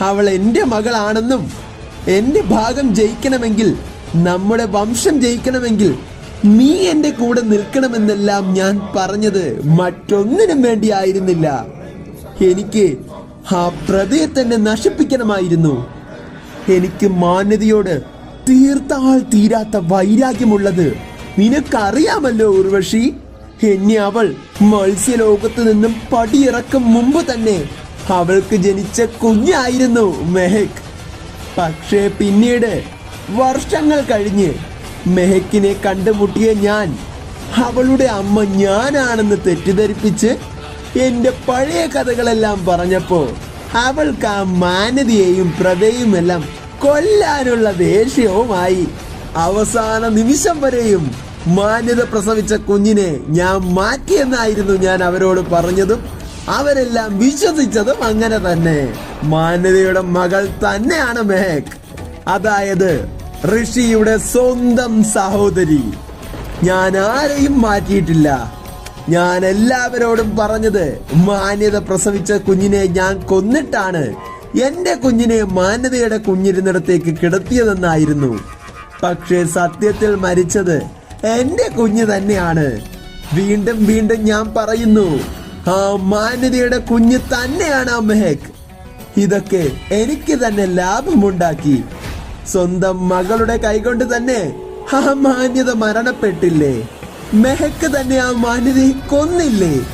അവൾ എന്റെ മകളാണെന്നും എന്റെ ഭാഗം ജയിക്കണമെങ്കിൽ നമ്മുടെ വംശം ജയിക്കണമെങ്കിൽ നീ എന്റെ കൂടെ നിൽക്കണമെന്നെല്ലാം ഞാൻ പറഞ്ഞത് മറ്റൊന്നിനും വേണ്ടിയായിരുന്നില്ല. എനിക്ക് ആ പ്രതിയെ തന്നെ നശിപ്പിക്കണമായിരുന്നു. എനിക്ക് മാന്യതയോട് തീർത്താൽ തീരാത്ത വൈരാഗ്യമുള്ളത്. നിനക്കറിയാമല്ലോ ഉർവശി എന്നെ അവൾ മത്സ്യലോകത്ത് നിന്നും പടിയിറക്കും മുമ്പ് തന്നെ അവൾക്ക് ജനിച്ച കുഞ്ഞായിരുന്നു മെഹക്. പക്ഷേ പിന്നീട് വർഷങ്ങൾ കഴിഞ്ഞ് മെഹക്കിനെ കണ്ടുമുട്ടിയ ഞാൻ അവളുടെ അമ്മ ഞാനാണെന്ന് തെറ്റിദ്ധരിപ്പിച്ച് എന്റെ പഴയ കഥകളെല്ലാം പറഞ്ഞപ്പോൾ അവൾക്ക് ആ മാന്യതയെയും പ്രതയും കൊല്ലാനുള്ള ദേഷ്യവുമായി അവസാന നിമിഷം വരെയും മാന്യത പ്രസവിച്ച കുഞ്ഞിനെ ഞാൻ മാറ്റിയെന്നായിരുന്നു ഞാൻ അവരോട് പറഞ്ഞതും അവരെല്ലാം വിശ്വസിച്ചതും അങ്ങനെ തന്നെ. മാന്യതയുടെ മകൾ തന്നെയാണ് മെഹക്. അതായത് ഋഷിയുടെ സ്വന്തം സഹോദരി. ഞാൻ ആരെയും മാറ്റിയിട്ടില്ല. ഞാൻ എല്ലാവരോടും പറഞ്ഞത് മാന്യത പ്രസവിച്ച കുഞ്ഞിനെ ഞാൻ കൊന്നിട്ടാണ്. എന്റെ കുഞ്ഞിനെ മാന്യതയുടെ കുഞ്ഞിരുന്നിടത്തേക്ക് കിടത്തിയതെന്നായിരുന്നു. പക്ഷേ സത്യത്തിൽ മരിച്ചത് എന്റെ കുഞ്ഞ് തന്നെയാണ്. വീണ്ടും വീണ്ടും ഞാൻ പറയുന്നു ആ മാന്യതയുടെ കുഞ്ഞ് തന്നെയാണ് ആ മെഹക്. ഇതൊക്കെ എനിക്ക് തന്നെ ലാഭമുണ്ടാക്കി. സ്വന്തം മകളുടെ കൈകൊണ്ട് തന്നെ ആ മാന്യത മരണപ്പെട്ടില്ലേ? മെഹക്ക് തന്നെ ആ മാന്യതയെ കൊന്നില്ലേ?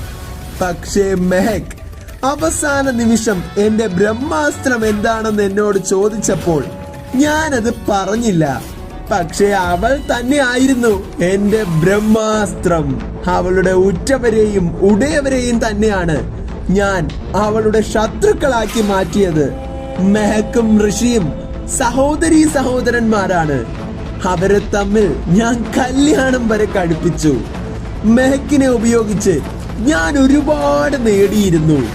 പക്ഷേ മെഹക് അവസാന നിമിഷം എന്റെ ബ്രഹ്മാസ്ത്രം എന്താണെന്ന് എന്നോട് ചോദിച്ചപ്പോൾ ഞാനത് പറഞ്ഞില്ല. പക്ഷേ അവൾ തന്നെ ആയിരുന്നു എന്റെ ബ്രഹ്മാസ്ത്രം. അവളുടെ ഉറ്റവരെയും ഉടയവരെയും തന്നെയാണ് ഞാൻ അവളുടെ ശത്രുക്കളാക്കി മാറ്റിയത്. മെഹക്കും ഋഷിയും സഹോദരി സഹോദരന്മാരാണ്. അവരെ തമ്മിൽ ഞാൻ കല്യാണം വരെ കഴിപ്പിച്ചു. മെഹക്കിനെ ഉപയോഗിച്ച് ഞാൻ ഒരുപാട് നേടിയിരുന്നു.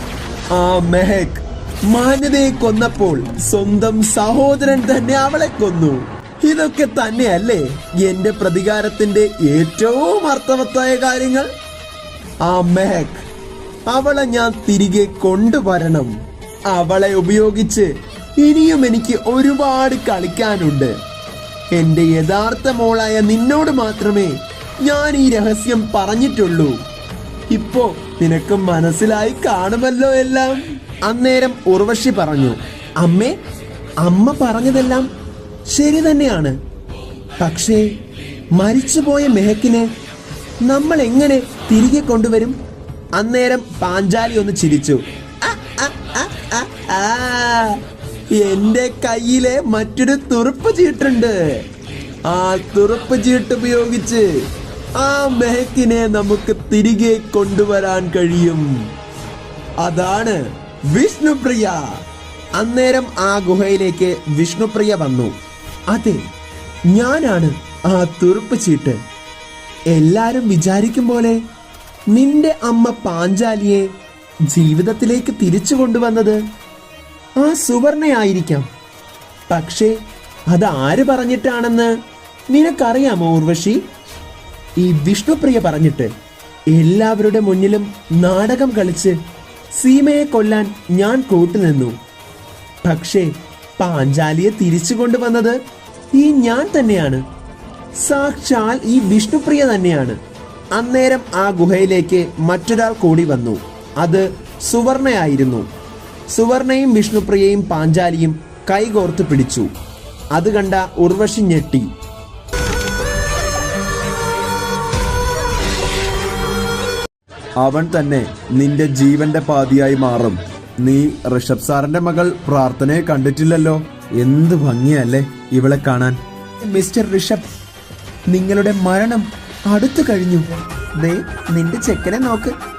ആ മെഹക് മാന്യതയെ കൊന്നപ്പോൾ സ്വന്തം സഹോദരൻ തന്നെ അവളെ കൊന്നു. ഇതൊക്കെ തന്നെയല്ലേ എന്റെ പ്രതികാരത്തിന്റെ ഏറ്റവും അർത്ഥവത്തായ കാര്യങ്ങൾ? ആ മെഹക് അവളെ ഞാൻ തിരികെ കൊണ്ടുവരണം. അവളെ ഉപയോഗിച്ച് ഇനിയും എനിക്ക് ഒരുപാട് കളിക്കാനുണ്ട്. എന്റെ യഥാർത്ഥ മോളായ നിന്നോട് മാത്രമേ ഞാൻ ഈ രഹസ്യം പറഞ്ഞിട്ടുള്ളൂ. ഇപ്പോ നിനക്ക് മനസ്സിലായി കാണുമല്ലോ എല്ലാം. അന്നേരം ഉർവശി പറഞ്ഞു അമ്മേ അമ്മ പറഞ്ഞതെല്ലാം ശരി തന്നെയാണ്. പക്ഷേ മരിച്ചുപോയ മെഹക്കിനെ നമ്മൾ എങ്ങനെ തിരികെ കൊണ്ടുവരും? അന്നേരം പാഞ്ചാലി ഒന്ന് ചിരിച്ചു. എന്റെ കയ്യിലെ മറ്റൊരു തുറുപ്പ് ചീട്ടുണ്ട്. ആ തുറുപ്പ് ചീട്ട് ഉപയോഗിച്ച് ആ മെഹക്കിനെ നമുക്ക് തിരികെ കൊണ്ടുവരാൻ കഴിയും. അതാണ് വിഷ്ണുപ്രിയ. അന്നേരം ആ ഗുഹയിലേക്ക് വിഷ്ണുപ്രിയ വന്നു. അതെ ഞാനാണ് ആ തുറുപ്പ് ചീട്ട്. എല്ലാരും വിചാരിക്കും പോലെ നിന്റെ അമ്മ പാഞ്ചാലിയെ ജീവിതത്തിലേക്ക് തിരിച്ചു കൊണ്ടുവന്നത് ആ സുവർണയായിരിക്കാം. പക്ഷേ അത് ആര് പറഞ്ഞിട്ടാണെന്ന് നിനക്കറിയാമോ ഉർവശി? ഈ വിഷ്ണുപ്രിയ പറഞ്ഞിട്ട് എല്ലാവരുടെ മുന്നിലും നാടകം കളിച്ച് സീമയെ കൊല്ലാൻ ഞാൻ കൂട്ടുനിന്നു. പക്ഷേ പാഞ്ചാലിയെ തിരിച്ചു കൊണ്ടുവന്നത് ഈ ഞാൻ തന്നെയാണ്. സാക്ഷാൽ ഈ വിഷ്ണുപ്രിയ തന്നെയാണ്. അന്നേരം ആ ഗുഹയിലേക്ക് മറ്റൊരാൾ കൂടി വന്നു. അത് സുവർണയായിരുന്നു. സുവർണയും വിഷ്ണുപ്രിയയും പാഞ്ചാലിയും കൈകോർത്ത് പിടിച്ചു. അത് കണ്ട ഉർവശി ഞെട്ടി. അവൻ തന്നെ നിന്റെ ജീവന്റെ പാതിയായി മാറും. നീ ഋഷഭ് സാറിന്റെ മകൾ പ്രാർത്ഥനയെ കണ്ടിട്ടില്ലല്ലോ? എന്ത് ഭംഗിയല്ലേ ഇവളെ കാണാൻ. മിസ്റ്റർ ഋഷഭ് നിങ്ങളുടെ മരണം അടുത്തു കഴിഞ്ഞു. നിന്റെ ചെക്കനെ നോക്ക്.